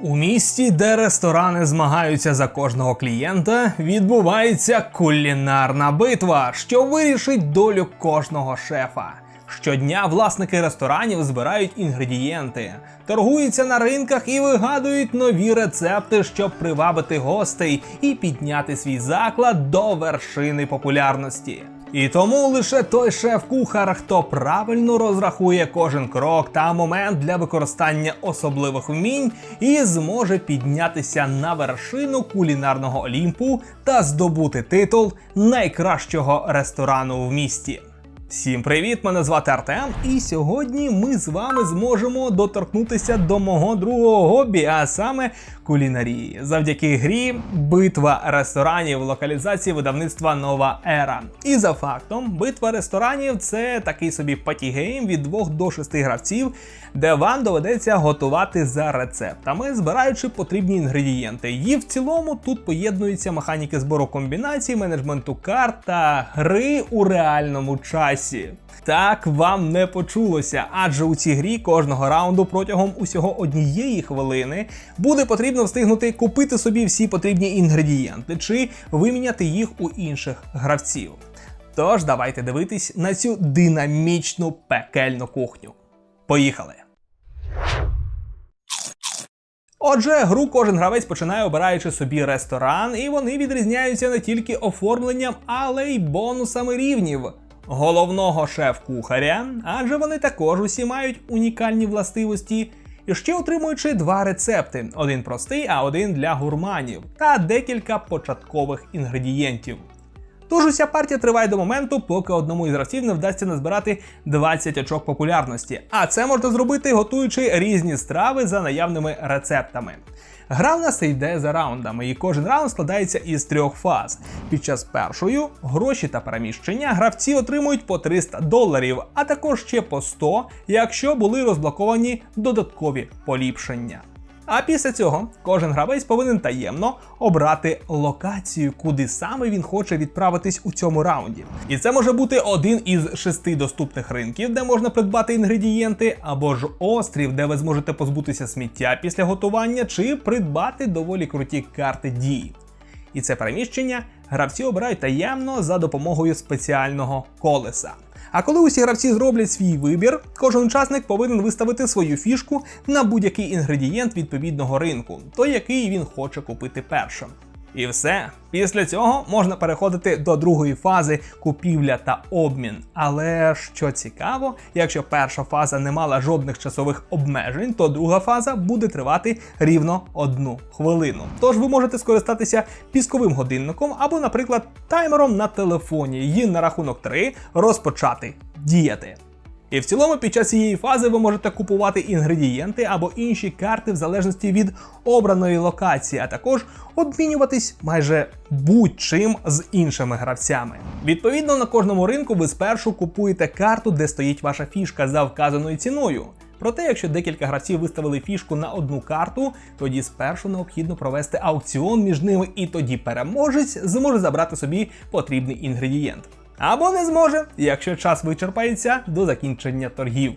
У місті, де ресторани змагаються за кожного клієнта, відбувається кулінарна битва, що вирішить долю кожного шефа. Щодня власники ресторанів збирають інгредієнти, торгуються на ринках і вигадують нові рецепти, щоб привабити гостей і підняти свій заклад до вершини популярності. І тому лише той шеф-кухар, хто правильно розрахує кожен крок та момент для використання особливих вмінь, і зможе піднятися на вершину кулінарного олімпу та здобути титул найкращого ресторану в місті. Всім привіт! Мене звати Артем, і сьогодні ми з вами зможемо доторкнутися до мого другого хобі, а саме кулінарії, завдяки грі Битва ресторанів локалізації видавництва Нова Ера. І за фактом, битва ресторанів це такий собі патігейм від 2 до 6 гравців, де вам доведеться готувати за рецептами, збираючи потрібні інгредієнти. І в цілому тут поєднуються механіки збору комбінацій, менеджменту карт та гри у реальному часі. Так вам не почулося, адже у цій грі кожного раунду протягом усього однієї хвилини буде потрібно встигнути купити собі всі потрібні інгредієнти чи виміняти їх у інших гравців. Тож давайте дивитись на цю динамічну пекельну кухню. Поїхали! Отже, гру кожен гравець починає обираючи собі ресторан, і вони відрізняються не тільки оформленням, але й бонусами рівнів. Головного шеф-кухаря, адже вони також усі мають унікальні властивості, і ще отримуючи два рецепти: один простий, а один для гурманів, та декілька початкових інгредієнтів. Тож уся партія триває до моменту, поки одному із гравців не вдасться назбирати 20 очок популярності. А це можна зробити, готуючи різні страви за наявними рецептами. Гра в нас йде за раундами, і кожен раунд складається із трьох фаз. Під час першої гроші та переміщення гравці отримують по 300 доларів, а також ще по 100, якщо були розблоковані додаткові поліпшення. А після цього кожен гравець повинен таємно обрати локацію, куди саме він хоче відправитись у цьому раунді. І це може бути один із шести доступних ринків, де можна придбати інгредієнти, або ж острів, де ви зможете позбутися сміття після готування, чи придбати доволі круті карти дії. І це переміщення гравці обирають таємно за допомогою спеціального колеса. А коли усі гравці зроблять свій вибір, кожен учасник повинен виставити свою фішку на будь-який інгредієнт відповідного ринку, той який він хоче купити першим. І все. Після цього можна переходити до другої фази купівля та обмін. Але що цікаво, якщо перша фаза не мала жодних часових обмежень, то друга фаза буде тривати рівно одну хвилину. Тож ви можете скористатися пісковим годинником або, наприклад, таймером на телефоні і на рахунок 3 розпочати діяти. І в цілому під час цієї фази ви можете купувати інгредієнти або інші карти в залежності від обраної локації, а також обмінюватись майже будь-чим з іншими гравцями. Відповідно, на кожному ринку ви спершу купуєте карту, де стоїть ваша фішка за вказаною ціною. Проте, якщо декілька гравців виставили фішку на одну карту, тоді спершу необхідно провести аукціон між ними, і тоді переможець зможе забрати собі потрібний інгредієнт або не зможе, якщо час вичерпається до закінчення торгів.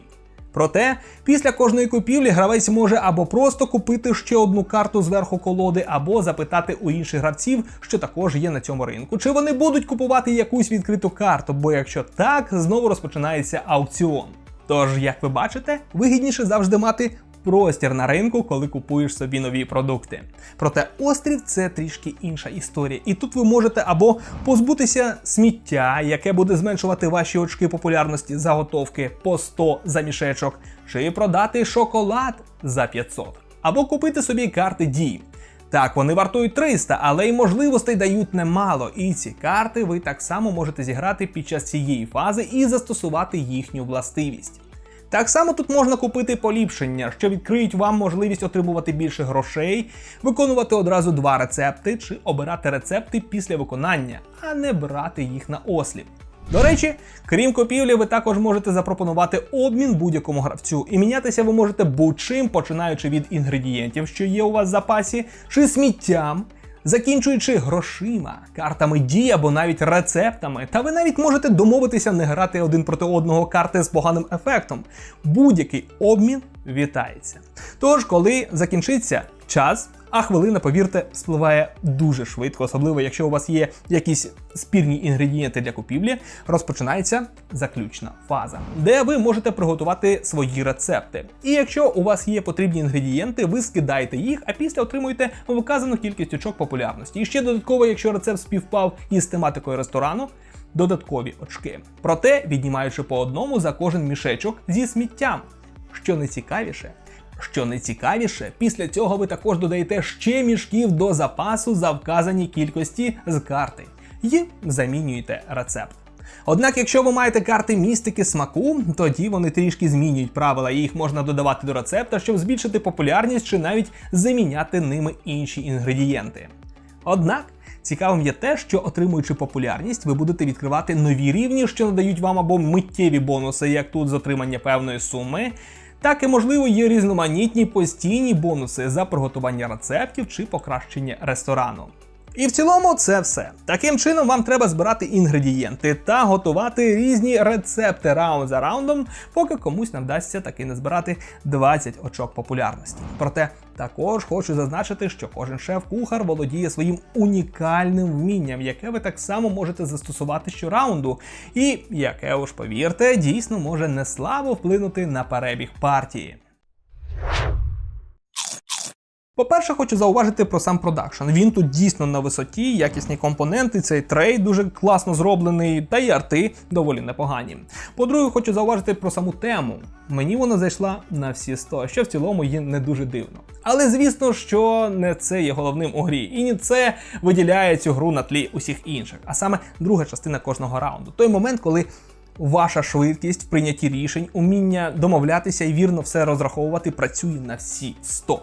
Проте, після кожної купівлі гравець може або просто купити ще одну карту зверху колоди, або запитати у інших гравців, що також є на цьому ринку, чи вони будуть купувати якусь відкриту карту, бо якщо так, знову розпочинається аукціон. Тож, як ви бачите, вигідніше завжди мати простір на ринку, коли купуєш собі нові продукти. Проте острів це трішки інша історія. І тут ви можете або позбутися сміття, яке буде зменшувати ваші очки популярності заготовки по 100 за мішечок, чи продати шоколад за 500, або купити собі карти дій. Так, вони вартують 300, але й можливостей дають немало. І ці карти ви так само можете зіграти під час цієї фази і застосувати їхню властивість. Так само тут можна купити поліпшення, що відкриють вам можливість отримувати більше грошей, виконувати одразу два рецепти чи обирати рецепти після виконання, а не брати їх на осліп. До речі, крім купівлі, ви також можете запропонувати обмін будь-якому гравцю, і мінятися ви можете будь-чим, починаючи від інгредієнтів, що є у вас в запасі, чи сміттям закінчуючи грошима, картами дій або навіть рецептами. Та ви навіть можете домовитися не грати один проти одного карти з поганим ефектом. Будь-який обмін вітається. Тож, коли закінчиться час, а хвилина, повірте, спливає дуже швидко, особливо якщо у вас є якісь спірні інгредієнти для купівлі, розпочинається заключна фаза, де ви можете приготувати свої рецепти. І якщо у вас є потрібні інгредієнти, ви скидаєте їх, а після отримуєте вказану кількість очок популярності. І ще додатково, якщо рецепт співпав із тематикою ресторану. Додаткові очки, проте віднімаючи по одному за кожен мішечок зі сміттям. Що найцікавіше, що найцікавіше, після цього ви також додаєте ще мішків до запасу за вказані кількості з карти і замінюєте рецепт. Однак, якщо ви маєте карти містики смаку, тоді вони трішки змінюють правила, і їх можна додавати до рецепта, щоб збільшити популярність чи навіть заміняти ними інші інгредієнти. Однак цікавим є те, що отримуючи популярність, ви будете відкривати нові рівні, що надають вам або миттєві бонуси, як тут з отримання певної суми, так і можливо є різноманітні постійні бонуси за приготування рецептів чи покращення ресторану. І в цілому це все. Таким чином вам треба збирати інгредієнти та готувати різні рецепти раунд за раундом, поки комусь не вдасться таки не збирати 20 очок популярності. Проте також хочу зазначити, що кожен шеф-кухар володіє своїм унікальним вмінням, яке ви так само можете застосувати щораунду, і яке уж повірте, дійсно може неслабо вплинути на перебіг партії. По-перше, хочу зауважити про сам продакшн. Він тут дійсно на висоті, якісні компоненти, цей трей дуже класно зроблений, та й арти доволі непогані. По-друге, хочу зауважити про саму тему. Мені вона зайшла на всі 100, що в цілому є не дуже дивно. Але звісно, що не це є головним у грі, і не це виділяє цю гру на тлі усіх інших, а саме друга частина кожного раунду. Той момент, коли Ваша швидкість в прийнятті рішень, уміння домовлятися і вірно все розраховувати працює на всі 100.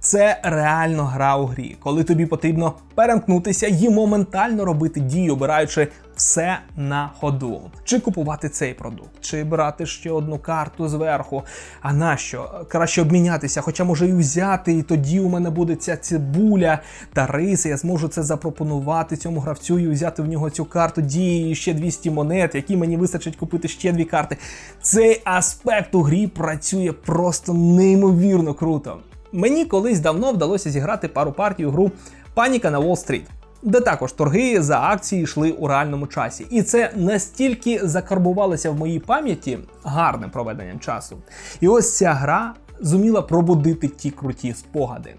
Це реально гра у грі, коли тобі потрібно перемкнутися і моментально робити дії, обираючи все на ходу. Чи купувати цей продукт, чи брати ще одну карту зверху. А нащо? Краще обмінятися, хоча може і взяти, і тоді у мене буде ця цибуля та риси. Я зможу це запропонувати цьому гравцю і взяти в нього цю карту дії і ще 200 монет, які мені вистачить купити ще дві карти. Цей аспект у грі працює просто неймовірно круто. Мені колись давно вдалося зіграти пару партій у гру Паніка на Уолл-стріт, де також торги за акції йшли у реальному часі. І це настільки закарбувалося в моїй пам'яті гарним проведенням часу. І ось ця гра зуміла пробудити ті круті спогади.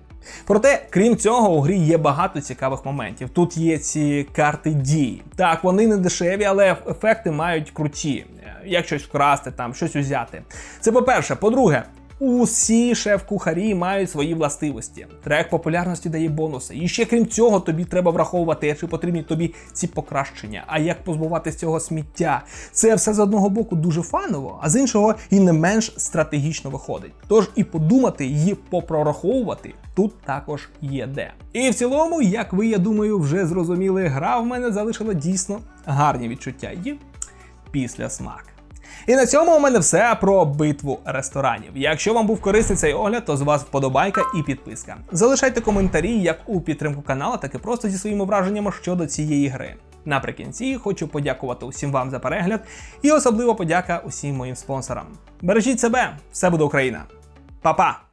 Проте, крім цього, у грі є багато цікавих моментів. Тут є ці карти дії. Так, вони не дешеві, але ефекти мають круті. Як щось вкрасти, там щось узяти. Це по-перше. По-друге, Усі шеф-кухарі мають свої властивості. Трек популярності дає бонуси. І ще крім цього, тобі треба враховувати, чи потрібні тобі ці покращення, а як позбуватися цього сміття. Це все з одного боку дуже фаново, а з іншого і не менш стратегічно виходить. Тож і подумати, і попрораховувати тут також є де. І в цілому, як ви, я думаю, вже зрозуміли, гра в мене залишила дійсно гарні відчуття і після смак. І на цьому у мене все про битву ресторанів. Якщо вам був корисний цей огляд, то з вас вподобайка і підписка. Залишайте коментарі як у підтримку каналу, так і просто зі своїми враженнями щодо цієї гри. Наприкінці хочу подякувати усім вам за перегляд і особливо подяка усім моїм спонсорам. Бережіть себе, все буде Україна. Па-па!